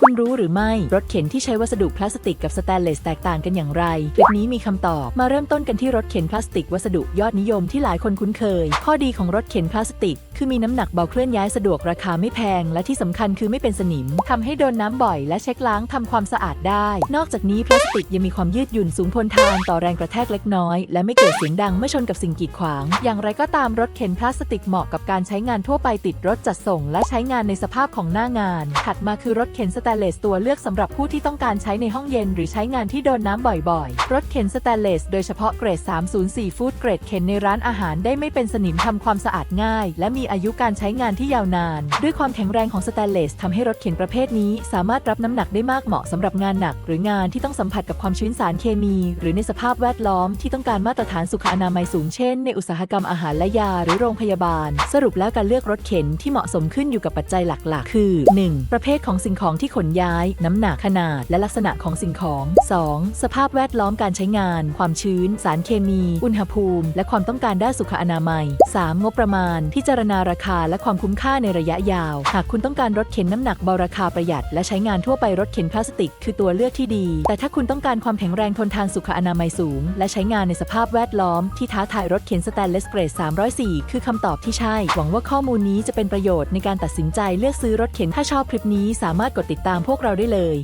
คุณรู้หรือไม่ รถเข็นที่ใช้วัสดุพลาสติกกับสแตนเลสแตกต่างกันอย่างไร คลิปนี้มีคำตอบ มาเริ่มต้นกันที่รถเข็นพลาสติกวัสดุยอดนิยมที่หลายคนคุ้นเคย ข้อดีของรถเข็นพลาสติก คือมีน้ำหนักเบาเคลื่อนย้ายสะดวกราคาไม่แพง และที่สำคัญคือไม่เป็นสนิมทำให้โดนน้ำบ่อย และเช็คล้างทำความสะอาดได้ นอกจากนี้พลาสติกยังมีความยืดหยุ่นสูงทนทานต่อแรงกระแทกเล็กน้อย และไม่เกิดเสียงดังเมื่อชนกับสิ่งกีดขวาง อย่างไรก็ตามรถเข็นพลาสติกเหมาะกับการใช้งานทั่วไปติดรถจัดส่ง และใช้งานในสภาพของหน้างาน ถัดมาคือรถเข็นสแตนเลสตัวเลือกสำหรับผู้ที่ต้องการใช้ในห้องเย็นหรือใช้งานที่โดนน้ำบ่อยๆ รถเข็นสแตนเลสโดยเฉพาะเกรด 304 ฟูตเกรดเข็นในร้านอาหารได้ไม่เป็นสนิมทำความสะอาดง่าย และมีอายุการใช้งานที่ยาวนาน ด้วยความแข็งแรงของสแตนเลสทำให้รถเข็นประเภทนี้ สามารถรับน้ำหนักได้มากเหมาะสำหรับงานหนัก หรืองานที่ต้องสัมผัสกับความชื้นสารเคมี หรือในสภาพแวดล้อมที่ต้องการมาตรฐานสุขอนามัยสูงเช่นในอุตสาหกรรมอาหารและยาหรือโรงพยาบาล สรุปแล้วการเลือกรถเข็นที่เหมาะสมขึ้นอยู่กับปัจจัยหลักๆ คือ 1. ประเภทของสิ่งของที่ขนย้าย น้ำหนักขนาด และลักษณะของสิ่งของ 2. สภาพแวดล้อมการใช้งาน ความชื้น สารเคมี อุณหภูมิ และความต้องการด้านสุขอนามัย 3. งบประมาณ พิจารณาราคาและความคุ้มค่าในระยะยาว หากคุณต้องการรถเข็นน้ำหนักเบาราคาประหยัด และใช้งานทั่วไปรถเข็นพลาสติก คือตัวเลือกที่ดี แต่ถ้าคุณต้องการความแข็งแรงทนทานสุขอนามัยสูง และใช้งานในสภาพแวดล้อมที่ท้าทายรถเข็นสแตนเลสเกรด304 คือคำตอบที่ใช่ หวังว่าข้อมูลนี้จะเป็นประโยชน์ในการตัดสินใจเลือกซื้อรถเข็นถ้าชอบคลิปนี้สามารถกดติดตามพวกเราได้เลย